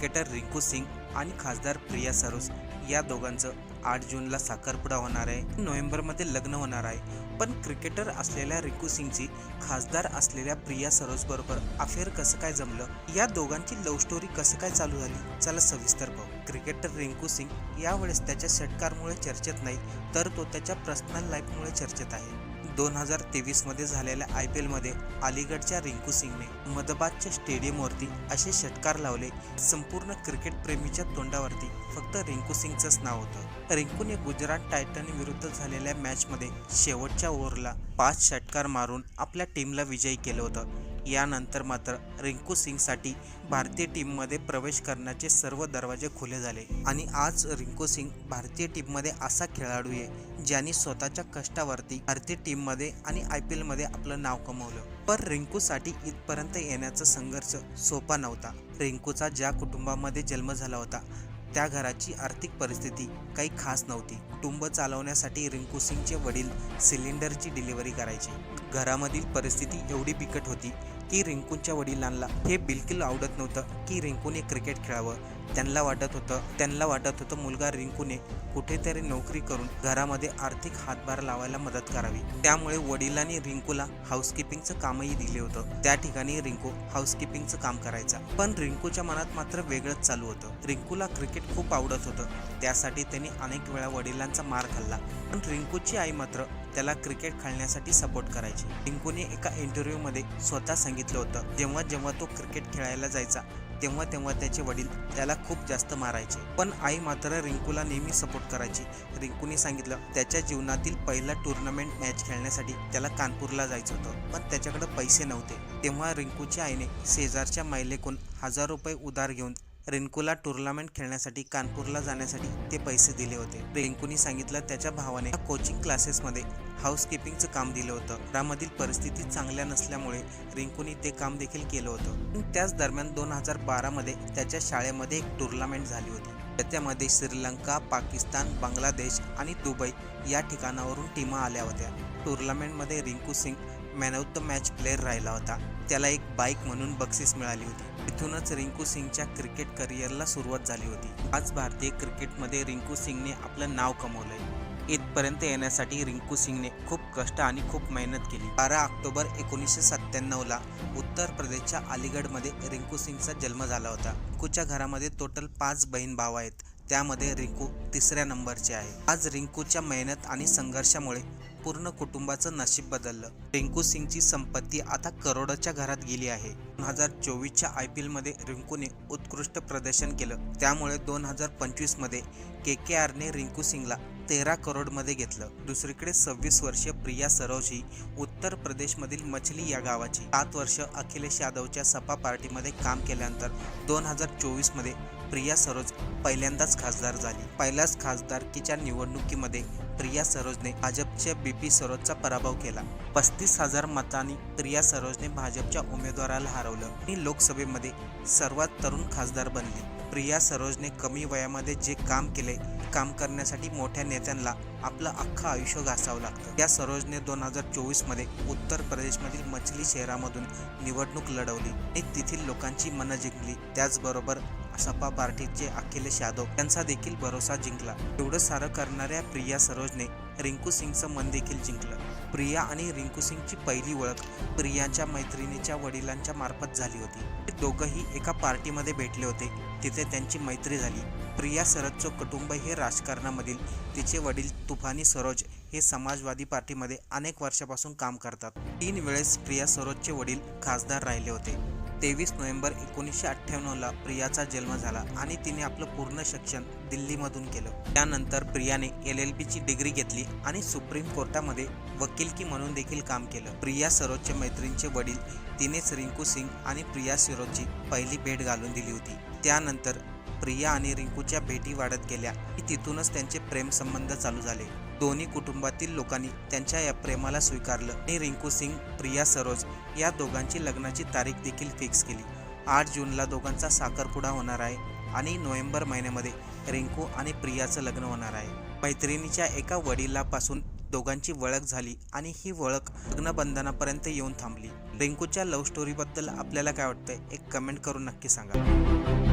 Cricketer Rinku Singh आणि खासदार प्रिया सरोज या दोघांचं आठ जूनला साखरपुडा होणार आहे. नोव्हेंबरमध्ये लग्न होणार आहे. पण क्रिकेटर असलेल्या रिंकू सिंगची खासदार असलेल्या प्रिया सरोज बरोबर अफेअर कसं काय जमलं? या दोघांची लव्ह स्टोरी कसं काय चालू झाली? चला सविस्तर पाहू. क्रिकेटर रिंकू सिंग यावेळेस त्याच्या षटकारमुळे चर्चेत नाही तर तो त्याच्या पर्सनल लाईफमुळे चर्चेत आहे. दोन हजार तेवीसमध्ये झालेल्या आय पी एलमध्ये अलीगडच्या रिंकू सिंगने मदबादच्या स्टेडियमवरती असे षटकार लावले. संपूर्ण क्रिकेट प्रेमीच्या तोंडावरती फक्त रिंकू सिंगचंच नाव होतं. रिंकूने गुजरात टायटन विरुद्ध झालेल्या मॅचमध्ये शेवटच्या ओव्हरला पाच षटकार मारून आपल्या टीमला विजयी केलं होतं. यानंतर मात्र रिंकू सिंगसाठी भारतीय टीममध्ये प्रवेश करण्याचे सर्व दरवाजे खुले झाले. आणि आज रिंकू सिंग भारतीय टीममध्ये असा खेळाडू आहे ज्यांनी स्वतःच्या कष्टावरती भारतीय टीममध्ये आणि आय पी एलमध्ये आपलं नाव कमवलं. पण रिंकूसाठी इथपर्यंत येण्याचा संघर्ष सोपा नव्हता. रिंकूचा ज्या कुटुंबामध्ये जन्म झाला होता त्या घराची आर्थिक परिस्थिती काही खास नव्हती. कुटुंब चालवण्यासाठी रिंकू सिंगचे वडील सिलेंडरची डिलिव्हरी करायचे. घरामधील परिस्थिती एवढी बिकट होती की रिंकूच्या वडिलांना हे बिलकुल आवडत नव्हतं की रिंकूने क्रिकेट खेळावं. त्यांना वाटत होतं त्यांना वाटत होतं मुलगा रिंकूने कुठेतरी नोकरी करून घरामध्ये आर्थिक हातभार लावायला मदत करावी. त्यामुळे वडिलांनी रिंकूला हाऊसकीपिंगचं कामही दिले होतं. त्या ठिकाणी रिंकू हाऊसकीपिंगचं काम करायचा. पण रिंकूच्या मनात मात्र वेगळंच चालू होतं. रिंकूला क्रिकेट खूप आवडत होतं. त्यासाठी त्यांनी अनेक वेळा वडिलांचा मार खाल्ला. पण रिंकूची आई मात्र त्याला क्रिकेट खेळण्यासाठी सपोर्ट करायची. रिंकूने एका इंटरव्ह्यूमध्ये स्वतः सांगितलं होतं जेव्हा जेव्हा तो क्रिकेट खेळायला जायचा तेव्हा तेव्हा त्याचे वडील त्याला खूप जास्त मारायचे. पण आई मात्र रिंकूला नेहमी सपोर्ट करायची. रिंकूने सांगितलं त्याच्या जीवनातील पहिला टुर्नामेंट मॅच खेळण्यासाठी त्याला कानपूरला जायचं होतं पण त्याच्याकडे पैसे नव्हते. तेव्हा रिंकूच्या आईने शेजारच्या महिलेकून हजार रुपये उधार घेऊन रिंकूला टुर्नामेंट खेळण्यासाठी कानपूरला जाण्यासाठी ते पैसे दिले होते. रिंकूने सांगितलं त्याच्या भावाने कोचिंग क्लासेसमध्ये हाऊसकीपिंगचं काम दिलं होतं. रामधील परिस्थिती चांगल्या नसल्यामुळे रिंकूने ते काम देखील केलं होतं. त्याच दरम्यान दोन हजार बारामध्ये त्याच्या शाळेमध्ये एक टुर्नामेंट झाली होती. त्यामध्ये श्रीलंका पाकिस्तान बांगलादेश आणि दुबई या ठिकाणावरून टीमा आल्या होत्या. टुर्नामेंटमध्ये Rinku Singh man of the match player राहिला होता. त्याला एक बाईक म्हणून बक्षीस मिळाली होती. इथूनच रिंकू सिंगच्या क्रिकेट करिअरला सुरुवात झाली होती. आज भारतीय क्रिकेटमध्ये रिंकू सिंगने आपलं नाव कमवलंय. इथपर्यंत येण्यासाठी रिंकू सिंगने खूप कष्ट आणि खूप मेहनत केली. बारा ऑक्टोबर एकोणीसशे सत्त्याण्णवला उत्तर प्रदेशच्या अलीगडमध्ये रिंकू सिंगचा जन्म झाला होता. रिंकूच्या घरामध्ये टोटल पाच बहीण भाव आहेत. त्यामध्ये रिंकू तिसऱ्या नंबरचे आहे. आज रिंकूच्या मेहनत आणि संघर्षामुळे पूर्ण कुटुंबाचं नशीब बदललं. रिंकू सिंगची संपत्ती आता करोडच्या घरात गेली आहे. दोन हजार चोवीसच्या आय पी एलमध्ये रिंकूने उत्कृष्ट प्रदर्शन केलं. त्यामुळे दोन हजार पंचवीसमध्ये के के आरने रिंकू सिंगला तेरा करोडमध्ये घेतलं. दुसरीकडे सव्वीस वर्षीय प्रिया सरोज ही उत्तर प्रदेशमधील मछली या गावाची. सात वर्ष अखिलेश यादवच्या सपा पार्टीमध्ये काम केल्यानंतर दोन हजार चोवीसमध्ये प्रिया सरोज पहिल्यांदाच खासदार झाली. पहिल्याच खासदारकीच्या निवडणुकीमध्ये प्रिया सरोजने भाजपच्या बी पी सरोजचा पराभव केला. पस्तीस हजार मतांनी प्रिया सरोजने भाजपच्या उमेदवाराला हरवलं आणि लोकसभेमध्ये सर्वात तरुण खासदार बनली. प्रिया सरोजने कमी वयामध्ये जे काम केले काम करण्यासाठी मोठ्या नेत्यांना आपलं अख्खं आयुष्य घासावं लागतं. या सरोजने दोन हजार चोवीसमध्ये उत्तर प्रदेशमधील मछली शहरामधून निवडणूक लढवली आणि तेथील लोकांची मनं जिंकली. त्याचबरोबर सपा पार्टीचे अखिलेश यादव यांचा देखील भरोसा जिंकला. एवढं सारं करणाऱ्या प्रिया सरोजने रिंकू सिंगचं मन देखील जिंकलं. प्रिया आणि रिंकू सिंगची पहिली ओळख प्रियाच्या मैत्रिणीच्या वडिलांच्या मार्फत झाली होती. ते दोघंही एका पार्टीमध्ये भेटले होते. तिथे त्यांची मैत्री झाली. प्रिया सरोजचं कुटुंब हे राजकारणामधील तिचे वडील तुफानी सरोज हे समाजवादी पार्टीमध्ये अनेक वर्षापासून काम करतात. तीन वेळेस प्रिया सरोजचे वडील खासदार राहिले होते. तेवीस नोव्हेंबर एकोणीसशे अठ्ठ्याण्णवला प्रियाचा जन्म झाला आणि तिने आपलं पूर्ण शिक्षण दिल्लीमधून केलं. त्यानंतर प्रियाने एल एल बीची डिग्री घेतली आणि सुप्रीम कोर्टामध्ये वकिलकी म्हणून देखील काम केलं. प्रिया सरोजच्या मैत्रिणीचे वडील तिनेच रिंकू सिंग आणि प्रिया सरोजची पहिली भेट घालून दिली होती. त्यानंतर प्रिया आणि रिंकूच्या भेटी वाढत गेल्या. की तिथूनच त्यांचे प्रेमसंबंध चालू झाले. दोन्ही कुटुंबातील लोकांनी त्यांच्या या प्रेमाला स्वीकारलं आणि रिंकू सिंग प्रिया सरोज या दोघांची लग्नाची तारीख देखील फिक्स केली. आठ जूनला दोघांचा साखरपुडा होणार आहे आणि नोव्हेंबर महिन्यामध्ये रिंकू आणि प्रियाचं लग्न होणार आहे. मैत्रिणीच्या एका वडिलापासून दोघांची ओळख झाली आणि ही ओळख लग्नबंधनापर्यंत येऊन थांबली. रिंकूच्या लव्ह स्टोरीबद्दल आपल्याला काय वाटतंय एक कमेंट करून नक्की सांगा.